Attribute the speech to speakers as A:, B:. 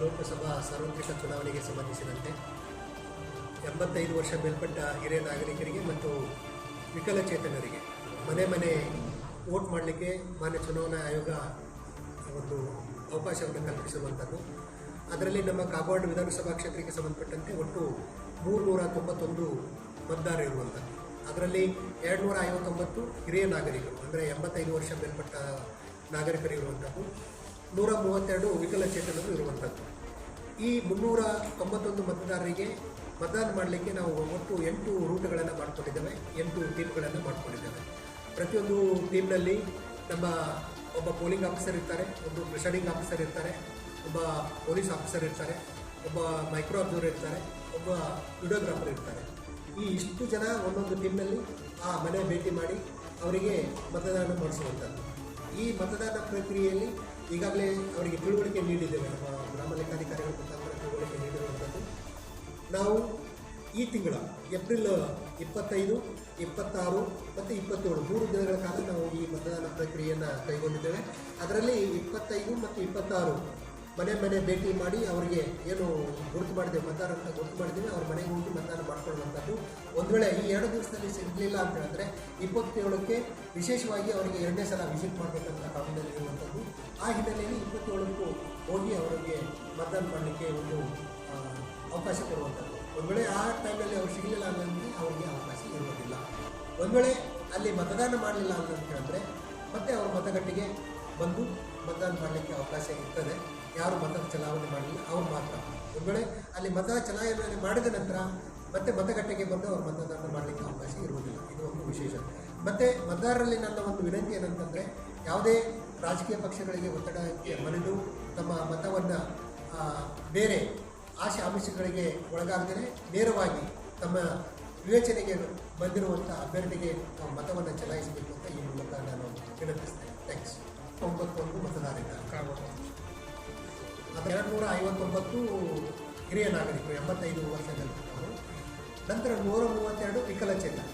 A: ಲೋಕಸಭಾ ಸಾರ್ವತ್ರಿಕ ಚುನಾವಣೆಗೆ ಸಂಬಂಧಿಸಿದಂತೆ ಎಂಬತ್ತೈದು ವರ್ಷ ಮೇಲ್ಪಟ್ಟ ಹಿರಿಯ ನಾಗರಿಕರಿಗೆ ಮತ್ತು ವಿಕಲಚೇತನರಿಗೆ ಮನೆ ಮನೆ ವೋಟ್ ಮಾಡಲಿಕ್ಕೆ ಮಾನ್ಯ ಚುನಾವಣಾ ಆಯೋಗ ಒಂದು ಅವಕಾಶವನ್ನು ಕಲ್ಪಿಸುವಂಥದ್ದು. ಅದರಲ್ಲಿ ನಮ್ಮ ಕಾಗವಾಡ ವಿಧಾನಸಭಾ ಕ್ಷೇತ್ರಕ್ಕೆ ಸಂಬಂಧಪಟ್ಟಂತೆ ಒಟ್ಟು ಮೂರುನೂರ ತೊಂಬತ್ತೊಂದು ಮತದಾರ ಇರುವಂಥದ್ದು. ಅದರಲ್ಲಿ ಎರಡು ನೂರ ಐವತ್ತೊಂಬತ್ತು ಹಿರಿಯ ನಾಗರಿಕರು, ಅಂದರೆ ಎಂಬತ್ತೈದು ವರ್ಷ ಮೇಲ್ಪಟ್ಟ ನಾಗರಿಕರು ಇರುವಂಥದ್ದು. ನೂರ ಮೂವತ್ತೆರಡು ವಿಕಲಚೇತನರು ಇರುವಂಥದ್ದು. ಈ ಮುನ್ನೂರ ತೊಂಬತ್ತೊಂದು ಮತದಾರರಿಗೆ ಮತದಾನ ಮಾಡಲಿಕ್ಕೆ ನಾವು ಒಟ್ಟು ಎಂಟು ರೂಟ್ಗಳನ್ನು ಮಾಡಿಕೊಂಡಿದ್ದೇವೆ, ಎಂಟು ಟೀಮ್ಗಳನ್ನು ಮಾಡಿಕೊಂಡಿದ್ದೇವೆ. ಪ್ರತಿಯೊಂದು ಟೀಮ್ನಲ್ಲಿ ನಮ್ಮ ಒಬ್ಬ ಪೋಲಿಂಗ್ ಆಫೀಸರ್ ಇರ್ತಾರೆ ಒಬ್ಬ ಪ್ರಿಸೈಡಿಂಗ್ ಆಫೀಸರ್ ಇರ್ತಾರೆ, ಒಬ್ಬ ಪೊಲೀಸ್ ಆಫೀಸರ್ ಇರ್ತಾರೆ, ಒಬ್ಬ ಮೈಕ್ರೋ ಅಬ್ಸರ್ವರ್ ಇರ್ತಾರೆ, ಒಬ್ಬ ವಿಡಿಯೋಗ್ರಾಫರ್ ಇರ್ತಾರೆ. ಈ ಇಷ್ಟು ಜನ ಒಂದೊಂದು ಟೀಮ್ನಲ್ಲಿ ಆ ಮನೆ ಭೇಟಿ ಮಾಡಿ ಅವರಿಗೆ ಮತದಾನ ಮಾಡಿಸುವಂಥದ್ದು. ಈ ಮತದಾನ ಪ್ರಕ್ರಿಯೆಯಲ್ಲಿ ಈಗಾಗಲೇ ಅವರಿಗೆ ತಿಳುವಳಿಕೆ ನೀಡಿದ್ದೇವೆ. ನಮ್ಮ ಗ್ರಾಮ ಲೆಕ್ಕಾಧಿಕಾರಿಗಳ ಮುಖಾಂತರ ತಿಳುವಳಿಕೆ ನೀಡಿರುವಂಥದ್ದು. ನಾವು ಈ ತಿಂಗಳ ಏಪ್ರಿಲ್ ಇಪ್ಪತ್ತೈದು, ಇಪ್ಪತ್ತಾರು ಮತ್ತು ಇಪ್ಪತ್ತೇಳು ಮೂರು ದಿನಗಳ ಕಾಲ ನಾವು ಈ ಮತದಾನ ಪ್ರಕ್ರಿಯೆಯನ್ನು ಕೈಗೊಂಡಿದ್ದೇವೆ. ಅದರಲ್ಲಿ ಇಪ್ಪತ್ತೈದು ಮತ್ತು ಇಪ್ಪತ್ತಾರು ಮನೆ ಮನೆ ಭೇಟಿ ಮಾಡಿ ಅವರಿಗೆ ಏನು ಗುರುತು ಮಾಡಿದೆ ಮತದಾರ ಅಂತ ಗುರುತು ಮಾಡಿದ್ದೀವಿ ಅವ್ರ ಮನೆಗೆ ಹೋಗಿ ಮತದಾನ ಮಾಡ್ಕೊಳ್ಳುವಂಥದ್ದು. ಒಂದು ವೇಳೆ ಈ ಎರಡು ದಿವಸದಲ್ಲಿ ಸಿಗಲಿಲ್ಲ ಅಂತ ಹೇಳಿದ್ರೆ ಇಪ್ಪತ್ತೇಳಕ್ಕೆ ವಿಶೇಷವಾಗಿ ಅವರಿಗೆ ಎರಡನೇ ಸಲ ವಿಸಿಟ್ ಮಾಡಬೇಕಂತ ಕಾನೂನಲ್ಲಿ ಇರುವಂಥದ್ದು. ಆ ಹಿನ್ನೆಲೆಯಲ್ಲಿ ಇಪ್ಪತ್ತೇಳಕ್ಕೂ ಹೋಗಿ ಅವರಿಗೆ ಮತದಾನ ಮಾಡಲಿಕ್ಕೆ ಒಂದು ಅವಕಾಶ ಕೊಡುವಂಥದ್ದು. ಒಂದು ವೇಳೆ ಆ ಟೈಮಲ್ಲಿ ಅವ್ರು ಸಿಗಲಿಲ್ಲ ಅನ್ನೋದಕ್ಕೆ ಅವರಿಗೆ ಅವಕಾಶ ಇರುವುದಿಲ್ಲ. ಒಂದು ವೇಳೆ ಅಲ್ಲಿ ಮತದಾನ ಮಾಡಲಿಲ್ಲ ಅಂತ ಹೇಳಿದ್ರೆ ಮತ್ತೆ ಅವ್ರ ಮತಗಟ್ಟೆಗೆ ಬಂದು ಮತದಾನ ಮಾಡಲಿಕ್ಕೆ ಅವಕಾಶ ಇರ್ತದೆ. ಯಾರು ಮತ ಚಲಾವಣೆ ಮಾಡಲಿಲ್ಲ, ಅವ್ರು ಮಾತ್ರ. ಒಂದು ವೇಳೆ ಅಲ್ಲಿ ಮತ ಚಲಾವಣೆ ಮಾಡಿದ ನಂತರ ಮತ್ತೆ ಮತಗಟ್ಟೆಗೆ ಬಂದು ಅವ್ರು ಮತದಾನ ಮಾಡಲಿಕ್ಕೆ ಅವಕಾಶ ಇರುವುದಿಲ್ಲ. ಇದು ಒಂದು ವಿಶೇಷ. ಮತ್ತು ಮತದಾರರಲ್ಲಿ ನನ್ನ ಒಂದು ವಿನಂತಿ ಏನಂತಂದರೆ, ಯಾವುದೇ ರಾಜಕೀಯ ಪಕ್ಷಗಳಿಗೆ ಒತ್ತಡಕ್ಕೆ ಮರೆದು ತಮ್ಮ ಮತವನ್ನು ಬೇರೆ ಆಶೆ ಆಮಿಷಗಳಿಗೆ ಒಳಗಾಗದೇ ನೇರವಾಗಿ ತಮ್ಮ ವಿವೇಚನೆಗೆ ಬಂದಿರುವಂಥ ಅಭ್ಯರ್ಥಿಗೆ ನಾವು ಮತವನ್ನು ಚಲಾಯಿಸಬೇಕು ಅಂತ ಈ ಮೂಲಕ ನಾನು ವಿನಂತಿಸ್ತೇನೆ. ಥ್ಯಾಂಕ್ಸ್ ಒಂಬತ್ತೊಂದು ಮತದಾರರಿದ್ದಾರೆ. ಅದು ಎರಡು ನೂರ ಐವತ್ತೊಂಬತ್ತು ಹಿರಿಯ ನಾಗರಿಕರು ಎಂಬತ್ತೈದು ವರ್ಷದಲ್ಲಿ ನಂತರ ನೂರ ಮೂವತ್ತೆರಡು ವಿಕಲಚೇತನ.